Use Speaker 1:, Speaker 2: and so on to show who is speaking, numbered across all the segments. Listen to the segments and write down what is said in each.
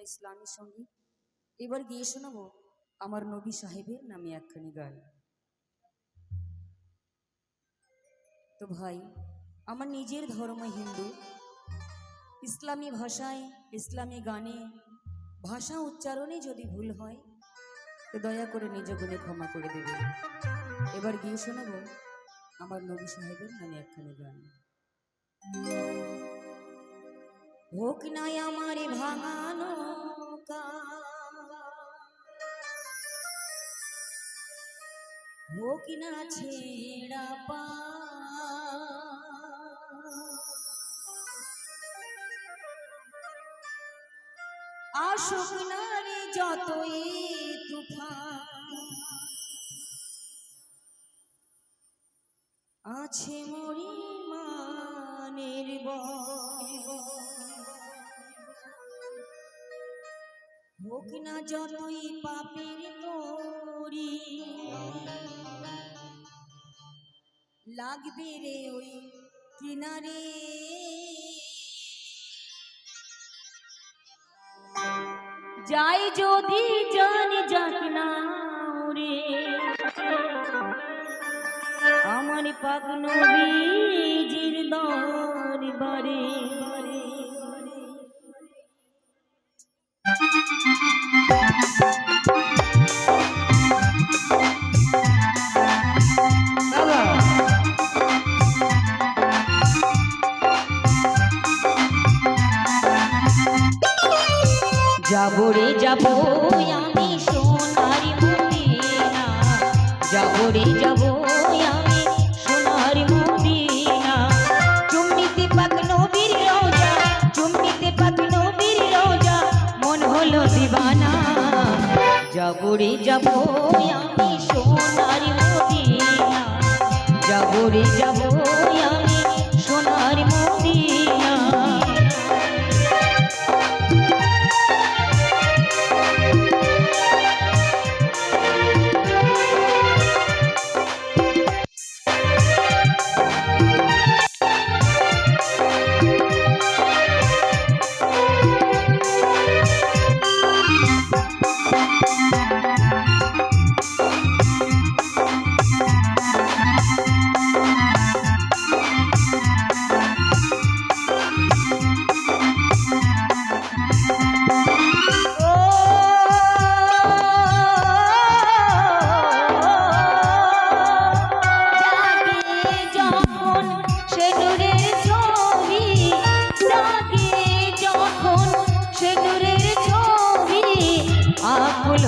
Speaker 1: না ইসলামী সংগীত এবার গিয়ে শোনাবো আমার নবী সাহেবের নামে একখানি গান। তো ভাই, আমার নিজের ধর্ম হিন্দু। ইসলামী ভাষায়, ইসলামী গানে, ভাষা উচ্চারণে যদি ভুল হয়, তো দয়া করে নিজ গুণে ক্ষমা করে দেবে এবার গিয়ে শোনাবো আমার নবী সাহেবের নামে একখানি গান। হোক নাই আমার ভাঙানো হোক না ছেড়া পা। আসুক না রে যতই তুফান। আছে মরি মানের হোক না যতই পাপের তোরি। লাগবে রে ওই কিনারে। যাই যদি জানি যাক না রে আমার পাক নবীজির দরবারে যাব রে যাব আমি সোনার মদিনা। চুম্মিতে পাক নবীর রোজা চুম্মিতে পাক নবীর রোজা, মন হলো দিবানা। যাব রে যাব আমি সোনার মদিনা। যাব রে যাব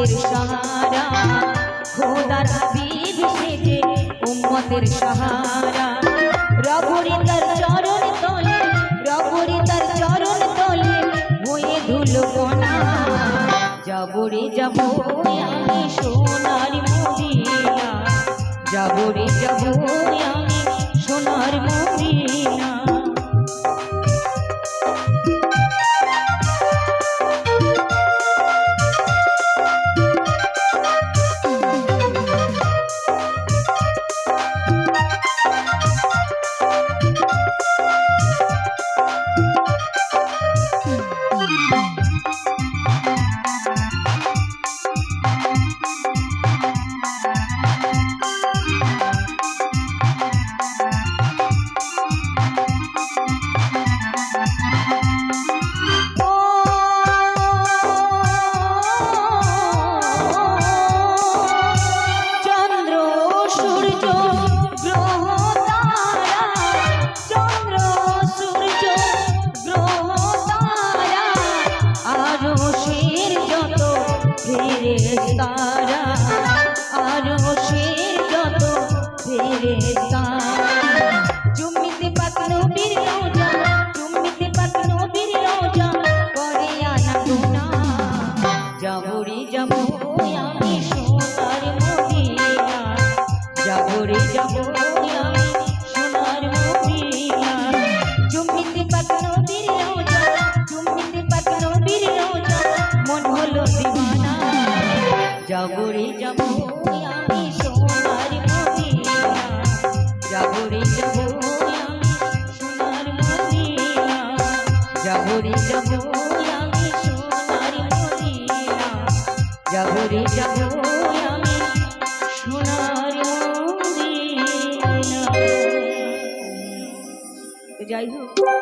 Speaker 1: উম্মতের সাহারা খোদার হাবিব সেজে উম্মতের সাহারা। রবরে তার চরণ তলে তার চরণ তলে যাব আমি সোনার মদিনা। যাব যাব যাব রে যাব আমি সোনার মদিনা। যাব রে যাব আমি সোনার মদিনা। যাব রে যাব আমি সোনার মদিনা। যাব রে যাব আমি সোনার মদিনা। যাই হোক।